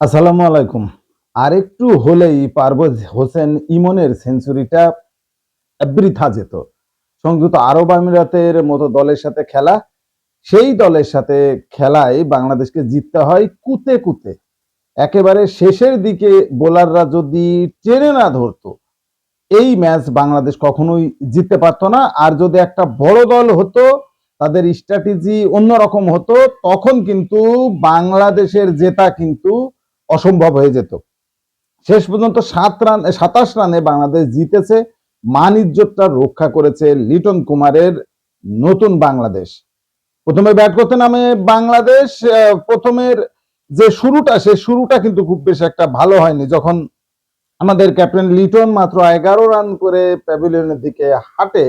আসসালামু আলাইকুম। আরেকটু হলেই পারভেজ হোসেন ইমনের সেঞ্চুরিটা বৃথা যেত সংযুক্ত আরব আমিরাতের মতো দলের সাথে খেলা, সেই দলের সাথে খেলায় বাংলাদেশকে জিততে হয় কুতে কুতে। একেবারে শেষের দিকে বোলাররা যদি টেনে না ধরতো, এই ম্যাচ বাংলাদেশ কখনোই জিততে পারতো না। আর যদি একটা বড় দল হতো, তাদের স্ট্র্যাটেজি অন্যরকম হতো, তখন কিন্তু বাংলাদেশের জেতা কিন্তু অসম্ভব হয়ে যেত। শেষ পর্যন্ত সাত রান সাতাশ রানে বাংলাদেশ জিতেছে, মান ইজ্জতটা রক্ষা করেছে লিটন কুমারের নতুন বাংলাদেশ। প্রথমে ব্যাট করতে নামে বাংলাদেশ প্রথমের যে শুরুটা, সে শুরুটা কিন্তু খুব বেশ একটা ভালো হয়নি। যখন আমাদের ক্যাপ্টেন লিটন মাত্র এগারো রান করে প্যাভিলিয়নের দিকে হাঁটে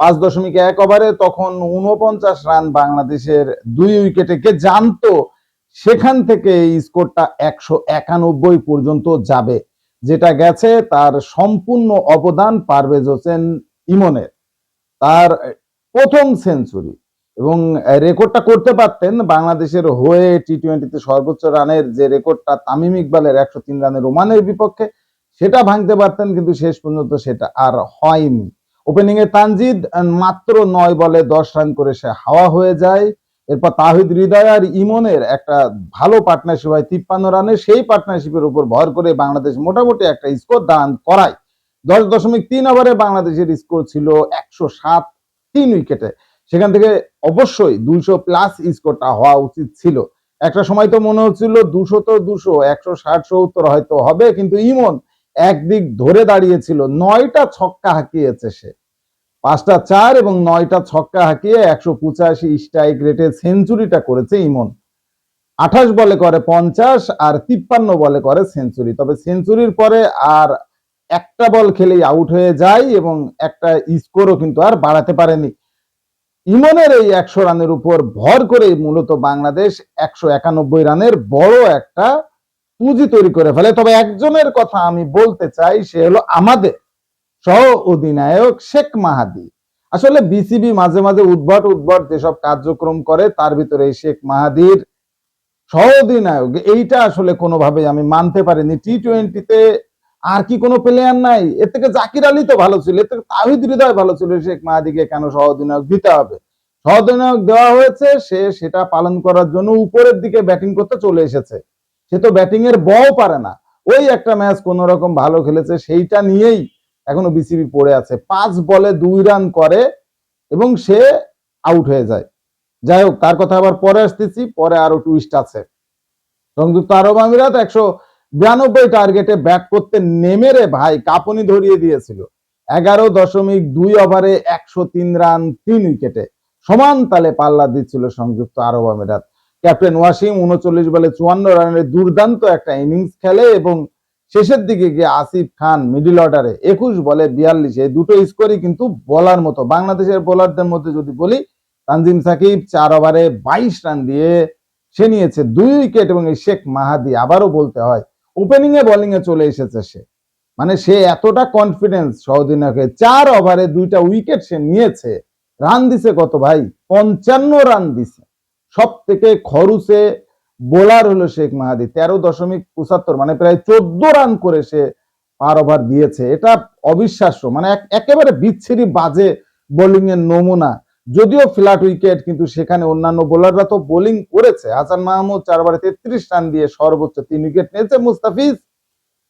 পাঁচ দশমিক এক ওভারে, তখন উনপঞ্চাশ রান বাংলাদেশের দুই উইকেটে। কে জানতো সেখান থেকে এই স্কোরটা একশো একানব্বই পর্যন্ত যাবে, যেটা গেছে তার সম্পূর্ণ অবদান পারভেজ হোসেন ইমনের। তার প্রথম সেঞ্চুরি এবং রেকর্ডটা করতে পারতেন বাংলাদেশের হয়ে টি টোয়েন্টিতে সর্বোচ্চ রানের যে রেকর্ডটা তামিম ইকবালের একশো তিন রানের ওমানের বিপক্ষে, সেটা ভাঙতে পারতেন কিন্তু শেষ পর্যন্ত সেটা আর হয়নি। ওপেনিং এ তানজিদ মাত্র নয় বলে দশ রান করে সে হাওয়া হয়ে যায়। এরপর তাহিদ হৃদয় আর ইমনের একটা ভালো পার্টনারশিপ হয়, তিপ্পান্ন রানে সেই পার্টনারশিপের উপর ভর করে বাংলাদেশ মোটামুটি একটা স্কোর দান করায়। দশ দশমিক তিন ওভারে বাংলাদেশের স্কোর ছিল একশো সাত তিন উইকেটে। সেখান থেকে অবশ্যই দুইশো প্লাস স্কোরটা হওয়া উচিত ছিল। একটা সময় তো মনে হচ্ছিল দুশো তো দুশো, একশো ষাট সত্তর হয়তো হবে, কিন্তু ইমন একদিক ধরে দাঁড়িয়েছিল, নয়টা ছক্কা হাঁকিয়েছে সে। পাঁচটা চার এবং নয়টা ছক্কা হাঁকিয়ে একশো পঁচাশি স্ট্রাইক রেটে সেঞ্চুরিটা করেছে ইমন। আঠাশ বলে করে পঞ্চাশ আর তিপ্পান্ন বলে করে সেঞ্চুরি তবে সেঞ্চুরির পরে আর একটা বল খেলেই আউট হয়ে যায় এবং একটা স্কোরও কিন্তু আর বাড়াতে পারেনি। ইমনের এই একশো রানের উপর ভর করে মূলত বাংলাদেশ একশো একানব্বই রানের বড় একটা পুঁজি তৈরি করে ফেলে। তবে একজনের কথা আমি বলতে চাই, সে হলো আমাদের সহ অধিনায়ক শেখ মাহাদি। আসলে বিসিবি মাঝে মাঝে উদ্ভট উদ্ভট যেসব কার্যক্রম করে, তার ভিতরে শেখ মাহাদির সহ অধিনায়ক এইটা আসলে কোনোভাবে আমি মানতে পারিনি। টি টোয়েন্টিতে আর কি কোনো প্লেয়ার নাই। এর থেকে জাকির আলী তো ভালো ছিল, এর থেকে তাহিদ হৃদয় ভালো ছিল শেখ মাহাদিকে কেন সহ অধিনায়ক দিতে হবে? সহ অধিনায়ক দেওয়া হয়েছে, সে সেটা পালন করার জন্য উপরের দিকে ব্যাটিং করতে চলে এসেছে। সে তো ব্যাটিং এর বও পারে না। ওই একটা ম্যাচ কোন রকম ভালো খেলেছে, সেইটা নিয়েই এখনও বিসিবি পড়ে আছে। পাঁচ বলে দুই রান করে এবং সে আউট হয়ে যায়। যাই হোক, তার কথা আবার পরে আসতেছি, পরে আরও টুইস্ট আছে। সংযুক্ত আরব আমিরাত একশো বিরানব্বই টার্গেটে ব্যাট করতে নেমে রে ভাই, কাঁপুনি ধরিয়ে দিয়েছিল। এগারো দশমিক দুই ওভারে একশো তিন রান, তিন উইকেটে সমান তালে পাল্লা দিচ্ছিল সংযুক্ত আরব আমিরাত। ক্যাপ্টেন ওয়াসিম উনচল্লিশ বলে চুয়ান্ন রানের দুর্দান্ত একটা ইনিংস খেলে এবং শেষের দিকে গিয়ে আসিফ খান মিডিল অর্ডারে একুশ বলে বিয়াল্লিশ, এই দুটো স্কোরই কিন্তু বলার মতো। বাংলাদেশের বোলারদের মধ্যে যদি বলি, তানজিম সাকিব চার ওভারে বাইশ রান দিয়ে সে নিয়েছে দুই উইকেট এবং এই শেখ মাহাদি আবারও বলতে হয় ওপেনিং এ বোলিং এ চলে এসেছে সে। মানে সে এতটা কনফিডেন্স সহদিনাকে, চার ওভারে দুইটা উইকেট সে নিয়েছে। রান দিছে কত ভাই? পঞ্চান্ন রান দিছে। সব থেকে খরুসে বোলার হলো শেখ মাহাদি। তেরো দশমিক পঁচাত্তর মানে প্রায় চোদ্দ রান করে সে পার ওভার দিয়েছে। এটা অবিশ্বাস্য মানে একেবারে বিচ্ছিরি বাজে বোলিং এর নমুনা। যদিও ফ্ল্যাট উইকেট, কিন্তু সেখানে অন্যান্য বোলাররা তো বোলিং করেছে। হাসান মাহমুদ চার ওভারে তেত্রিশ রান দিয়ে সর্বোচ্চ তিন উইকেট নিয়েছে মুস্তাফিজ।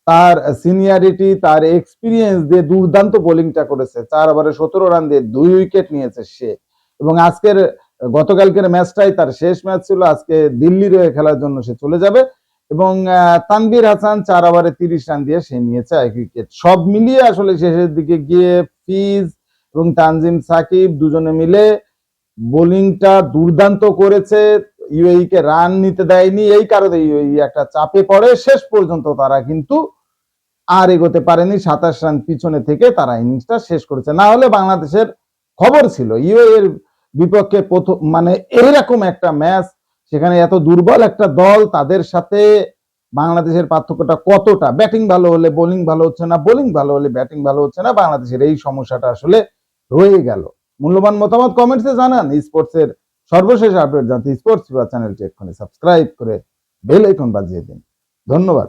তার সিনিয়রিটি, তার এক্সপিরিয়েন্স দিয়ে দুর্দান্ত বোলিংটা করেছে। চার ওভারে সতেরো রান দিয়ে দুই উইকেট নিয়েছে সে। এবং আজকের গতকালকের ম্যাচটাই তার শেষ ম্যাচ ছিল। আজকে দিল্লির হয়ে খেলার জন্য সে চলে যাবে এবং আহ, তানভীর হাসান চার ওভারে তিরিশ রান দিয়ে সে নিয়েছে এক উইকেট সব মিলিয়ে আসলে শেষের দিকে গিয়ে ফিজ এবং তানজিম সাকিব দুজনে মিলে বোলিংটা দুর্দান্ত করেছে। ইউএই কে রান নিতে দেয়নি। এই কারণে ইউএই একটা চাপে পড়ে। শেষ পর্যন্ত তারা কিন্তু আর এগোতে পারেনি। সাতাশ রান পিছনে থেকে তারা ইনিংসটা শেষ করেছে। না হলে বাংলাদেশের খবর ছিল। ইউএই এর বিপক্ষে প্রথম মানে এরকম একটা ম্যাচ সেখানে এত দুর্বল একটা দল তাদের সাথে বাংলাদেশের পার্থক্যটা কতটা? ব্যাটিং ভালো হলে বোলিং ভালো হচ্ছে না? বোলিং ভালো হলে ব্যাটিং ভালো হচ্ছে না? বাংলাদেশের এই সমস্যাটা আসলে রয়ে গেল। মূল্যবান মতামত কমেন্টসে জানান। স্পোর্টসের সর্বশেষ আপডেট জানতে স্পোর্টস চ্যানেলটি এক্ষুনি সাবস্ক্রাইব করে বেল আইকন বাজিয়ে দিন। ধন্যবাদ।